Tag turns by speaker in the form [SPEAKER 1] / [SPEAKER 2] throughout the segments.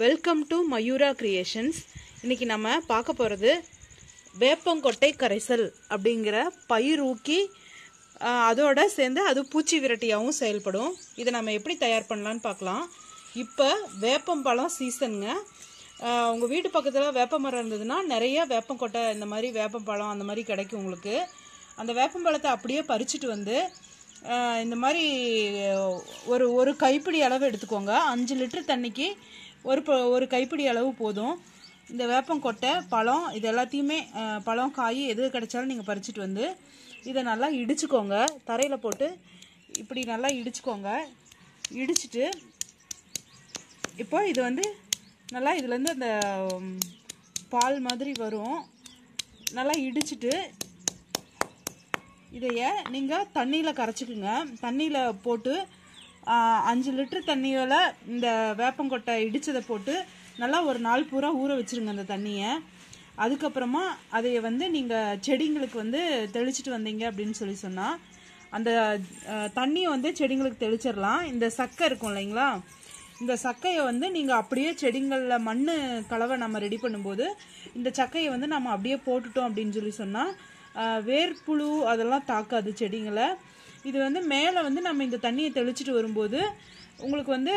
[SPEAKER 1] Welcome to Mayura creations இன்றைக்கி நம்ம பார்க்க போகிறது வேப்பங்கொட்டை கரைசல் அப்படிங்கிற பயிர் ஊக்கி அதோட சேர்ந்து அது பூச்சி விரட்டியாகவும் செயல்படும். இதை நம்ம எப்படி தயார் பண்ணலான்னு பார்க்கலாம். இப்போ வேப்பம்பழம் சீசனுங்க. உங்கள் வீட்டு பக்கத்தில் வேப்ப மரம் இருந்ததுன்னா நிறைய வேப்பங்கொட்டை இந்த மாதிரி வேப்பம்பழம் அந்த மாதிரி கிடைக்கும் உங்களுக்கு. அந்த வேப்பம்பழத்தை அப்படியே பறிச்சுட்டு வந்து இந்த மாதிரி ஒரு ஒரு கைப்பிடி அளவு எடுத்துக்கோங்க. அஞ்சு லிட்டர் தண்ணிக்கு ஒரு ப- ஒரு கைப்பிடி அளவு போதும். இந்த வேப்பங்கொட்டை பழம் இது எல்லாத்தையுமே பழம் காய் எது கிடைச்சாலும் நீங்கள் பறிச்சுட்டு வந்து இதை நல்லா இடிச்சுக்கோங்க. தரையில் போட்டு இப்படி நல்லா இடிச்சுக்கோங்க. இடிச்சிட்டு இப்போ இது வந்து நல்லா இதுலேருந்து அந்த பால் மாதிரி வரும். நல்லா இடிச்சிட்டு இதைய நீங்கள் தண்ணியில் கரைச்சிக்குங்க. தண்ணியில் போட்டு அஞ்சு லிட்டர் தண்ணியில் இந்த வேப்பங்கொட்டை இடித்ததை போட்டு நல்லா ஒரு நாள் பூரா ஊற வச்சிருங்க அந்த தண்ணியை. அதுக்கப்புறமா அதை வந்து நீங்கள் செடிங்களுக்கு வந்து தெளிச்சிட்டு வந்தீங்க அப்படின்னு சொல்லி சொன்னால் அந்த தண்ணியை வந்து செடிங்களுக்கு தெளிச்சிடலாம் இந்த சக்கை இருக்கும் இல்லைங்களா? இந்த சக்கையை வந்து நீங்கள் அப்படியே செடிங்களில் மண் கலவை நம்ம ரெடி பண்ணும்போது இந்த சக்கையை வந்து நம்ம அப்படியே போட்டுட்டோம் அப்படின்னு சொல்லி சொன்னால் வேர்ப்புழு அதெல்லாம் தாக்காது செடிங்களை. இது வந்து மேலே வந்து நம்ம இந்த தண்ணியை தெளிச்சிட்டு வரும்போது உங்களுக்கு வந்து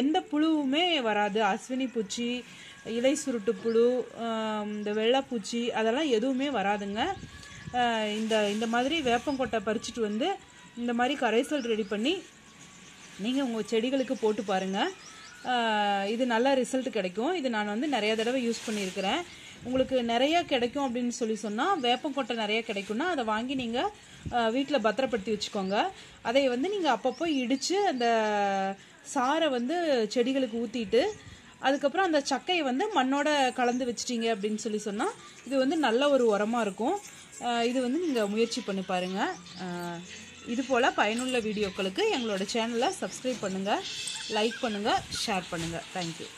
[SPEAKER 1] எந்த புழுவுமே வராது. அஸ்வினி பூச்சி இலை சுருட்டு புழு இந்த வெள்ளைப்பூச்சி அதெல்லாம் எதுவுமே வராதுங்க. இந்த இந்த மாதிரி வேப்பங்கொட்டை பறிச்சுட்டு வந்து இந்த மாதிரி கரைசல் ரெடி பண்ணி நீங்கள் உங்கள் செடிகளுக்கு போட்டு பாருங்கள் இது நல்ல ரிசல்ட் கிடைக்கும். இது நான் வந்து நிறையா தடவை யூஸ் பண்ணியிருக்கிறேன். உங்களுக்கு நிறைய கிடைக்கும் அப்படின்னு சொல்லி சொன்னால் வேப்பங்கொட்டை நிறைய கிடைக்கும்னா அதை வாங்கி நீங்கள் வீட்டில் பத்திரப்படுத்தி வச்சுக்கோங்க. அதை வந்து நீங்கள் அப்பப்போ இடித்து அந்த சாரை வந்து செடிகளுக்கு ஊற்றிட்டு அதுக்கப்புறம் அந்த சக்கையை வந்து மண்ணோட கலந்து வச்சிட்டீங்க அப்படின்னு சொல்லி சொன்னால் இது வந்து நல்ல ஒரு உரமாக இருக்கும். இது வந்து நீங்கள் முயற்சி பண்ணி பாருங்கள் இது போல் பயனுள்ள வீடியோக்களுக்கு எங்களோட சேனலை சப்ஸ்கிரைப் பண்ணுங்கள் லைக் பண்ணுங்கள் ஷேர் பண்ணுங்கள் தேங்க்யூ